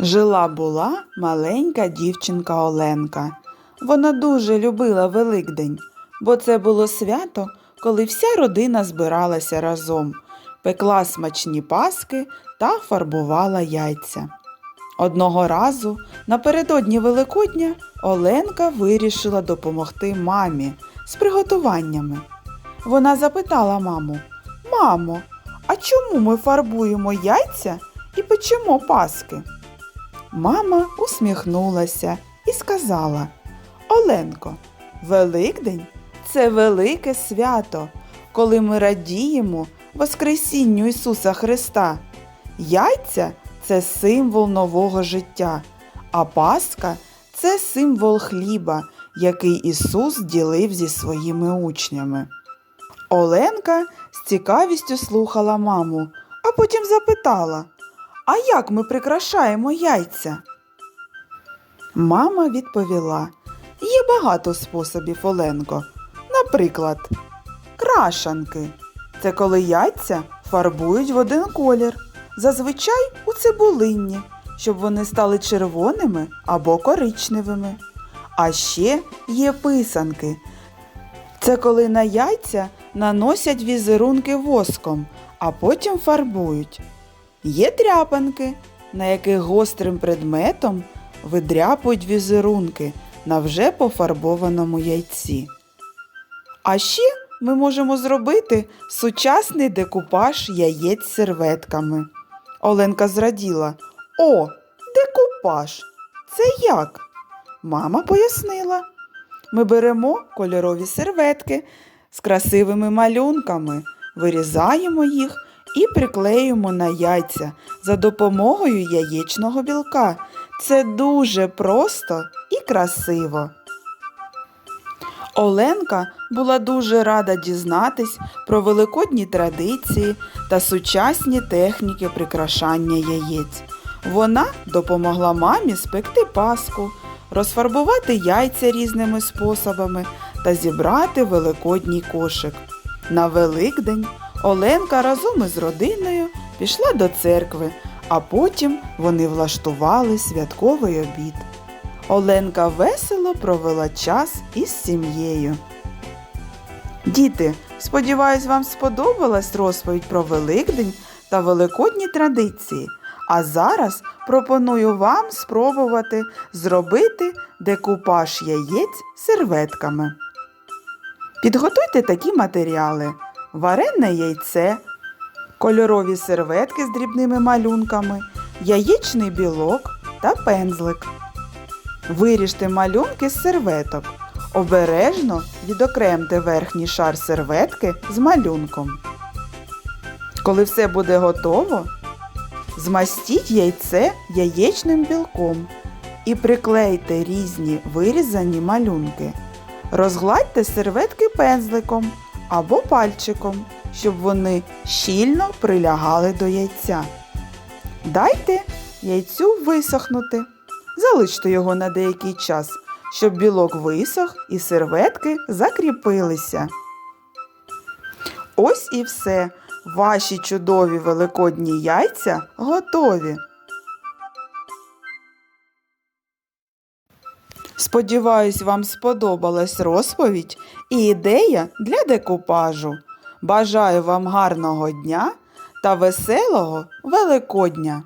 Жила була маленька дівчинка Оленка. Вона дуже любила Великдень, бо це було свято, коли вся родина збиралася разом, пекла смачні паски та фарбувала яйця. Одного разу напередодні Великодня Оленка вирішила допомогти мамі з приготуваннями. Вона запитала маму: Мамо, а чому ми фарбуємо яйця і печемо паски? Мама усміхнулася і сказала: Оленко, Великдень це велике свято, коли ми радіємо Воскресінню Ісуса Христа. Яйця це символ нового життя, а Пасха це символ хліба, який Ісус ділив зі своїми учнями. Оленка з цікавістю слухала маму, а потім запитала: А як ми прикрашаємо яйця? Мама відповіла: Є багато способів, Оленко. Наприклад, крашанки. Це коли яйця фарбують в один колір, зазвичай у цибулинні, щоб вони стали червоними або коричневими. А ще є писанки. Це коли на яйця наносять візерунки воском, а потім фарбують. Є тряпанки, на яких гострим предметом видряпують візерунки на вже пофарбованому яйці. А ще ми можемо зробити сучасний декупаж яєць серветками. Оленка зраділа. О, декупаж! Це як? Мама пояснила. Ми беремо кольорові серветки з красивими малюнками, вирізаємо їх і приклеюємо на яйця за допомогою яєчного білка. Це дуже просто і красиво. Оленка була дуже рада дізнатись про великодні традиції та сучасні техніки прикрашання яєць. Вона допомогла мамі спекти паску, розфарбувати яйця різними способами та зібрати великодній кошик. На Великдень Оленка разом із родиною пішла до церкви, а потім вони влаштували святковий обід. Оленка весело провела час із сім'єю. Діти, сподіваюсь, вам сподобалась розповідь про Великдень та великодні традиції. А зараз пропоную вам спробувати зробити декупаж яєць серветками. Підготуйте такі матеріали: варене яйце, кольорові серветки з дрібними малюнками, яєчний білок та пензлик. Виріжте малюнки з серветок. Обережно відокремте верхній шар серветки з малюнком. Коли все буде готово, змастіть яйце яєчним білком і приклейте різні вирізані малюнки. Розгладьте серветки пензликом або пальчиком, щоб вони щільно прилягали до яйця. Дайте яйцю висохнути. Залиште його на деякий час, щоб білок висох і серветки закріпилися. Ось і все. Ваші чудові великодні яйця готові. Сподіваюсь, вам сподобалась розповідь і ідея для декупажу. Бажаю вам гарного дня та веселого Великодня!